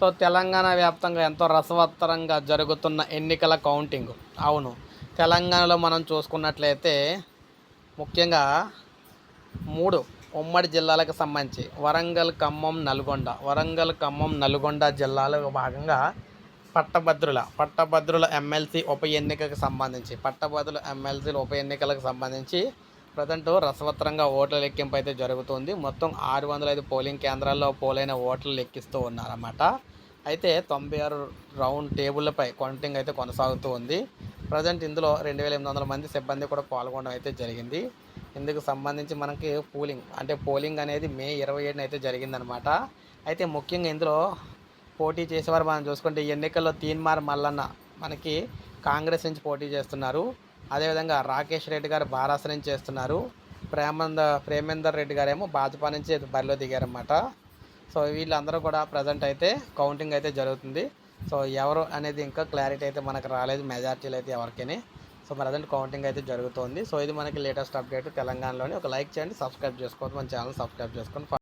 So Telangana వ్యాప్తంగా ఎంతో రసవత్తరంగా జరుగుతున్న ఎన్నికల కౌంటింగ్. అవును. తెలంగాణలో మనం చూసుకున్నట్లయితే ముఖ్యంగా మూడు ఉమ్మడి జిల్లాలకు సంబంధించి వరంగల్ ఖమ్మం నల్గొండ. వరంగల్ ఖమ్మం నల్గొండ జిల్లాలో భాగంగా పట్టభద్రుల పట్టభద్రుల ఎమ్మెల్సీ ఉప ఎన్నికకు సంబంధించి పట్టభద్రుల ఎమ్మెల్సీల ఉప ఎన్నికలకు సంబంధించి ప్రజెంట్ రసవత్తరంగా ఓట్ల లెక్కింపు అయితే జరుగుతుంది. మొత్తం ఆరు వందల ఐదు పోలింగ్ కేంద్రాల్లో పోలైన ఓట్లు లెక్కిస్తూ ఉన్నారన్నమాట. అయితే తొంభై ఆరు రౌండ్ టేబుల్లపై కౌంటింగ్ అయితే కొనసాగుతూ ఉంది. ప్రజెంట్ ఇందులో రెండు వేల ఎనిమిది వందల మంది సిబ్బంది కూడా పాల్గొనడం అయితే జరిగింది. ఇందుకు సంబంధించి మనకి పోలింగ్ అంటే పోలింగ్ అనేది మే ఇరవై ఏడున అయితే జరిగిందనమాట అయితే ముఖ్యంగా ఇందులో పోటీ చేసేవారు మనం చూసుకుంటే ఈ ఎన్నికల్లో తీన్మార్ మల్లన్న మనకి కాంగ్రెస్ నుంచి పోటీ చేస్తున్నారు. అదేవిధంగా రాకేష్ రెడ్డి గారు బారాస నుంచి చేస్తున్నారు. ప్రేమంద ప్రేమేందర్ రెడ్డి గారేమో భాజపా నుంచి బరిలో దిగారన్నమాట. సో వీళ్ళందరూ కూడా ప్రజెంట్ అయితే కౌంటింగ్ అయితే జరుగుతుంది. సో ఎవరు అనేది ఇంకా క్లారిటీ అయితే మనకు రాలేదు మెజార్టీలు అయితే ఎవరికని. సో ప్రజెంట్ కౌంటింగ్ అయితే జరుగుతుంది. సో ఇది మనకి లేటెస్ట్ అప్డేట్ తెలంగాణలోని. ఒక లైక్ చేయండి సబ్స్క్రైబ్ చేసుకోవద్దు మన ఛానల్ సబ్స్క్రైబ్ చేసుకోండి